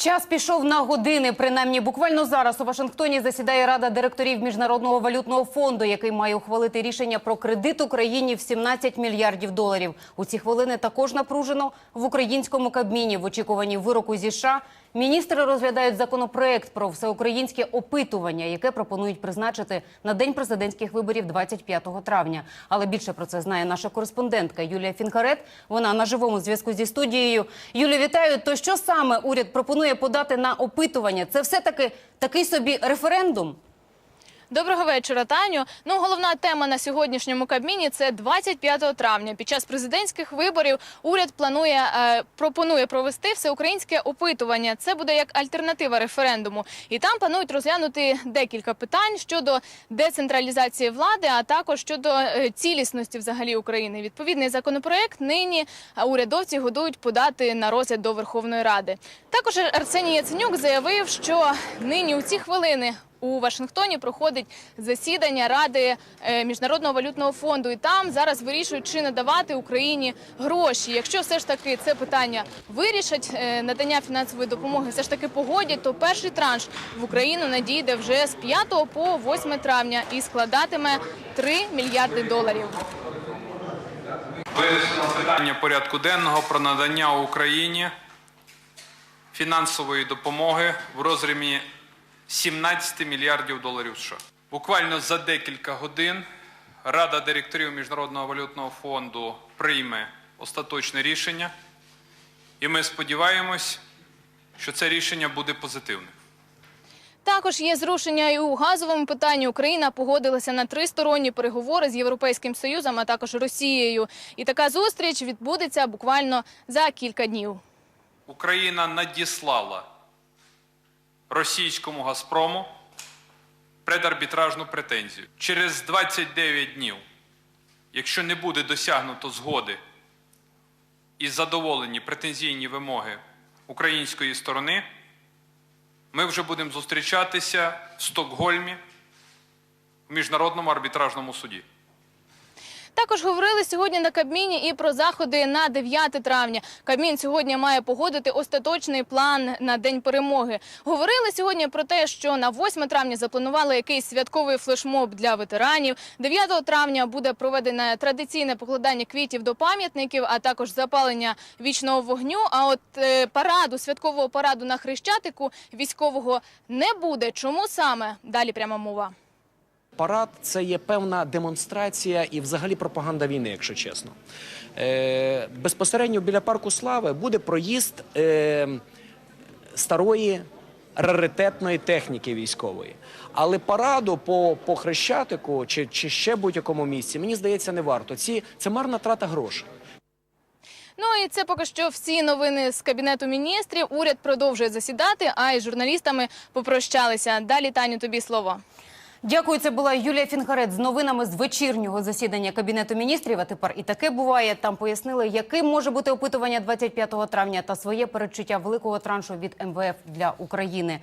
Час пішов на години. Принаймні, буквально зараз у Вашингтоні засідає Рада директорів Міжнародного валютного фонду, який має ухвалити рішення про кредит Україні в 17 мільярдів доларів. У ці хвилини також напружено в українському кабміні в очікуванні вироку зі США. Міністри розглядають законопроект про всеукраїнське опитування, яке пропонують призначити на день президентських виборів 25 травня. Але більше про це знає наша кореспондентка Юлія Фінкарет. Вона на живому зв'язку зі студією. Юлі, вітаю. То що саме уряд пропонує подати на опитування? Це все таки такий собі референдум. Доброго вечора, Таню. Ну, головна тема на сьогоднішньому Кабміні це 25 травня. Під час президентських виборів уряд планує е, пропонує провести всеукраїнське опитування. Це буде як альтернатива референдуму. І там планують розглянути декілька питань щодо децентралізації влади, а також щодо е, цілісності взагалі України. Відповідний законопроект нині урядовці годують подати на розгляд до Верховної Ради. Також Арсеній Яценюк заявив, що нині у ці хвилини у Вашингтоні проходить засідання Ради е, Міжнародного валютного фонду, і там зараз вирішують, чи надавати Україні гроші. Якщо все ж таки це питання вирішать, е, надання фінансової допомоги все ж таки погодять, то перший транш в Україну надійде вже з 5 по 8 травня і складатиме 3 мільярди доларів. Вирішено питання порядку денного про надання Україні фінансової допомоги в розмірі 17 мільярдів доларів США. Буквально за декілька годин Рада директорів Міжнародного валютного фонду прийме остаточне рішення, і ми сподіваємось, що це рішення буде позитивним. Також є зрушення і у газовому питанні. Україна погодилася на тристоронні переговори з Європейським Союзом, а також Росією. І така зустріч відбудеться буквально за кілька днів. Україна надіслала російському Газпрому предарбітражну претензію. Через 29 днів, якщо не буде досягнуто згоди і задоволені претензійні вимоги української сторони, ми вже будемо зустрічатися в Стокгольмі в Міжнародному арбітражному суді. Також говорили сьогодні на Кабміні і про заходи на 9 травня. Кабмін сьогодні має погодити остаточний план на день перемоги. Говорили сьогодні про те, що на 8 травня запланували якийсь святковий флешмоб для ветеранів. 9 травня буде проведене традиційне покладання квітів до пам'ятників, а також запалення вічного вогню. А от е, параду, святкового параду на Хрещатику військового не буде. Чому саме? Далі пряма мова. Парад це є певна демонстрація і взагалі пропаганда війни, якщо чесно. Е, безпосередньо біля парку слави буде проїзд е, старої раритетної техніки військової. Але параду по, по Хрещатику чи, чи ще будь-якому місці, мені здається, не варто. Ці, це марна трата грошей. Ну і це поки що всі новини з кабінету міністрів. Уряд продовжує засідати, а із журналістами попрощалися. Далі Таню, тобі слово. Дякую. Це була Юлія Фінкарет з новинами з вечірнього засідання кабінету міністрів. А тепер і таке буває. Там пояснили, яким може бути опитування 25 травня та своє передчуття великого траншу від МВФ для України.